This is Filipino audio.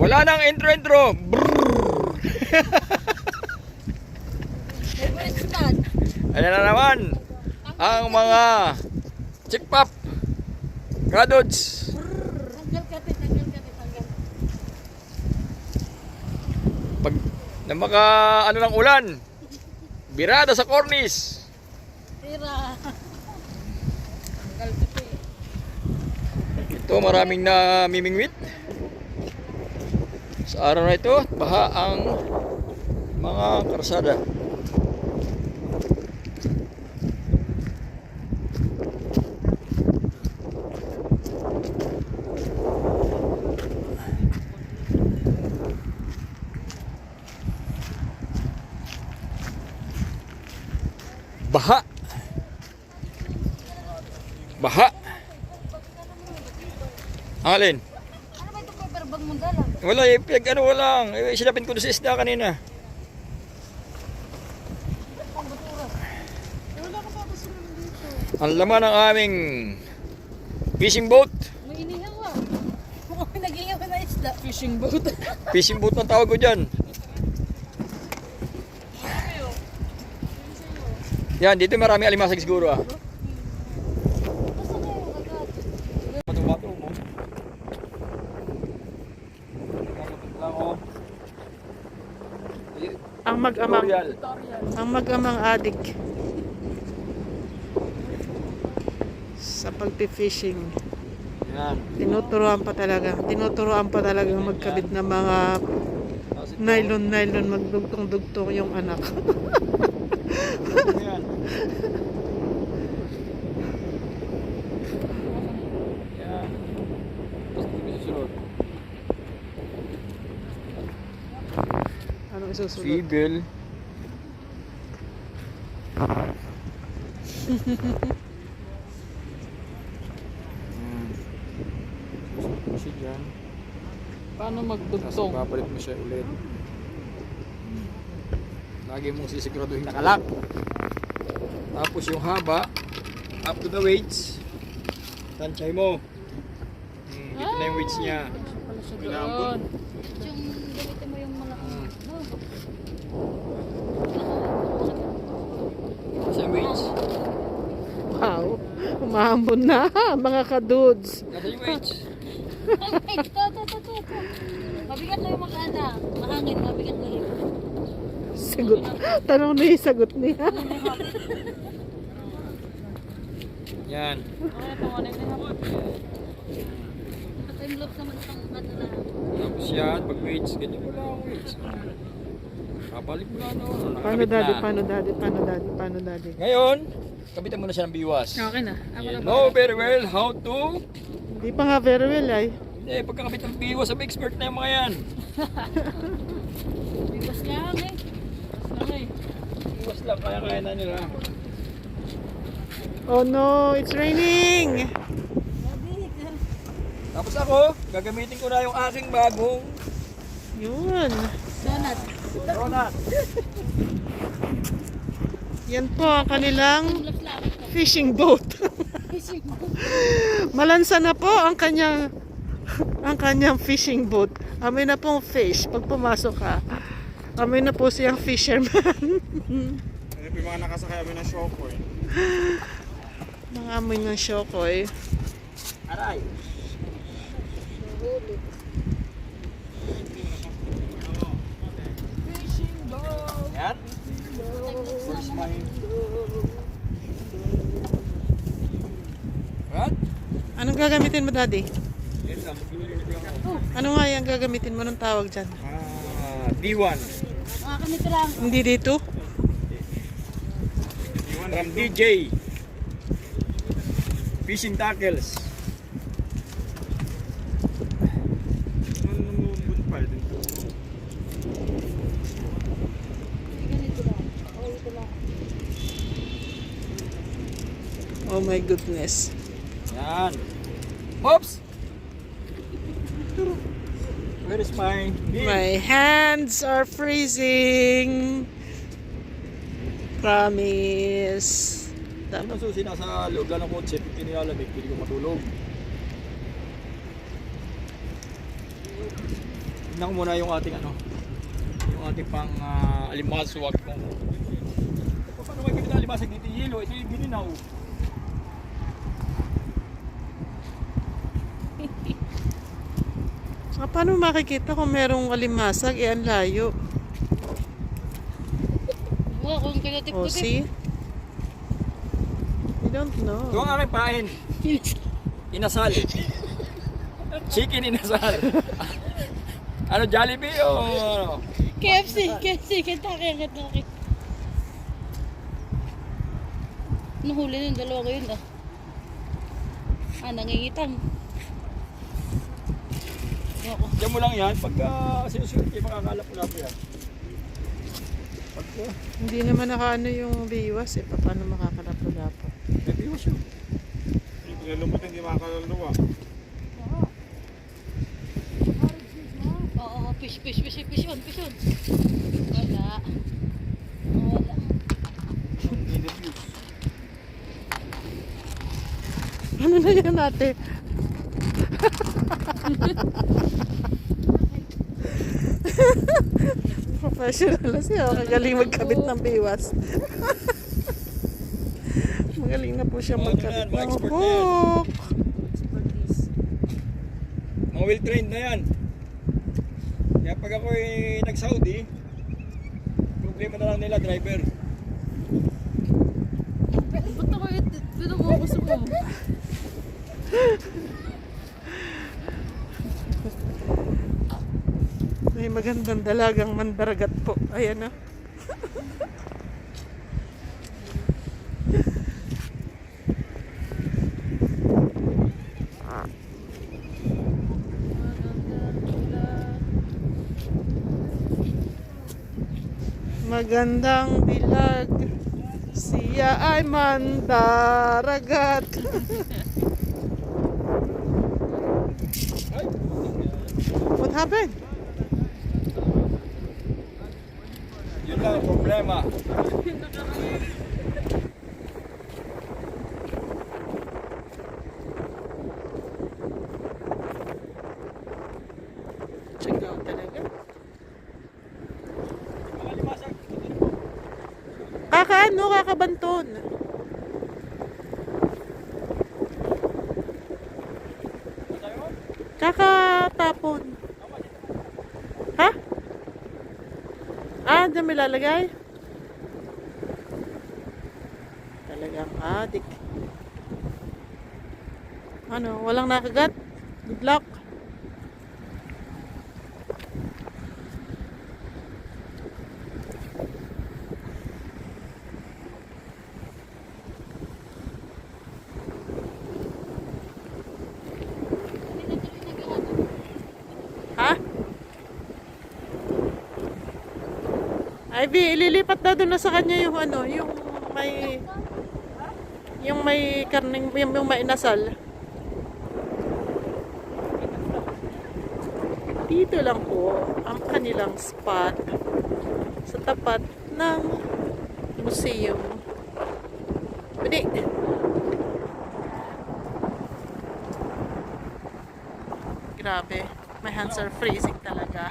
Wala nang intro-intro. Ayan na naman. Ang mga kati, tanggal. Pag na maka ano ng ulan. Birada sa cornice. Tira. Ito maraming na mimingwit. Sa araw na ito, baha ang mga karsada. Baha. Baha. Alin? Ano ba itong paper bag mo dala? Wala eh, pinag ano walang. Eh, sinapin ko doon sa isda kanina. Ang. Ang laman ng aming fishing boat. May inihaw ah. Mukhang nag-ihaw na isda. Fishing boat. Fishing boat ng tawag ko dyan. Yan, dito marami alimasag siguro ah. Basta kayo agad. Bato-bato mo. Ang mag-amang ang mag-amang adik sa pagpi-fishing. Tinuturuan pa talaga. Tinuturuan pa talaga magkabit ng mga nylon-nylon magdugtong-dugtong yung anak. Yan. Yan. Tapos dito susunod. Anong isusunod? Fibel. Hmm. Siya dyan. Paano Tapos magdugtong? babalik mo siya ulit. Lagi mong sisiguraduhin nakalak. Tapos yung haba, up to the weights. Tansay mo. Hmm, dito na yung weights niya. Pala siya Inaambot. Yung gamitin mo yung malaki. Hmm. No. Kasi yung weights. Wow! Umahambon na mga kadudes. Ay, ito, ito, ito. Mabigat lang yung makana. Mahangin, mabigat lang yun. Sagot. Tanong niya, sagot niya. Yan. Na yung loob sa mga pang ano na. Tapos yan, pag weights, ganyan mo lang ang weights. Kapalik mo lang, no? Paano daddy? na. Paano daddy? Paano daddy? Paano daddy? Ngayon, kapitan mo na siya ng biwas. Okay na. Ako You na know very well how to Hindi pa nga very well ay. Hindi, pagkakabit ng biwas, sabi expert na yung mga yan. Bigas lang eh. Bigas lang eh. Biwas lang, kaya-kaya na nila. Oh no, it's raining! Tapos ako, gagamitin ko na yung aking bagong Yun. Donut. Ronat. Yan po ang kanilang fishing boat. Malansa na po ang kanyang ang kanyang fishing boat. Amoy na pong fish pag pumasok ka. Amoy na po siyang fisherman. Ano yung mga nakasakay kami ng shokoy? Mga amoy ng shokoy. Aray. Yan. Where's my... What? Anong gagamitin mo, Daddy? Ako. Ano nga yung gagamitin mo ng tawag dyan? Ah, D1. Mga kanito lang. Hindi dito? From DJ. Fishing tackles. Ano numumbun pa din to? Ganito lang. O, ito lang. Oh my goodness. Yan. Oops! Where is my bill? My hands are freezing. Promise. Ano susi nasa loob lang ng kotse, pag pinilalamig, pwede ko matulog. Tignan ko muna yung ating ano, yung ating pang uh, alimaswag kung paano ba kita alimasag dito yung yelo? Ito yung gininaw. Ah, paano makikita kung merong alimasag? Eh, ang layo. Wow, kung O, pinatip-tip. see? You don't Ito know. ang aking pain. Inasal. Chicken inasal. ano, Jollibee o ano? KFC, KFC, Kentucky, Kentucky. Nahuli na yung dalawa ngayon ah. Ah, nangingitang. Diyan mo lang yan. Pagka sinusunod kayo, makakalap mo na po yan. Pagka, Hindi naman nakaano yung biwas eh. Paano makakalap-lapo? may biwas yun. Yung lumot hindi makakaluluwa. Oo, oo, fish, fish, fish, fish on, fish on. Wala. Wala. Hindi na. Ano na yan ate? Professional na siya. Magaling magkabit ng biwas. Magaling na po siya Ano magkabit ng hook. Mga well-trained na yan. Kaya pag ako nag-Saudi, problema na lang nila, driver. Ba't ako yun? Pinumukuso mo. Magandang dalagang mandaragat po. Ayan na. Magandang bilag. Siya ay mandaragat. What happened? Yun lang ang problema. Kakaano, kakabanton. Kakatapon. Dyan may lalagay? Talagang adik. Ano, walang nakagat? Good luck. Ivy, ililipat daw doon na sa kanya yung ano, yung may yung may karning yung, yung may inasal. Dito lang po ang kanilang spot sa tapat ng museum. Pwede. Grabe. My hands are freezing talaga.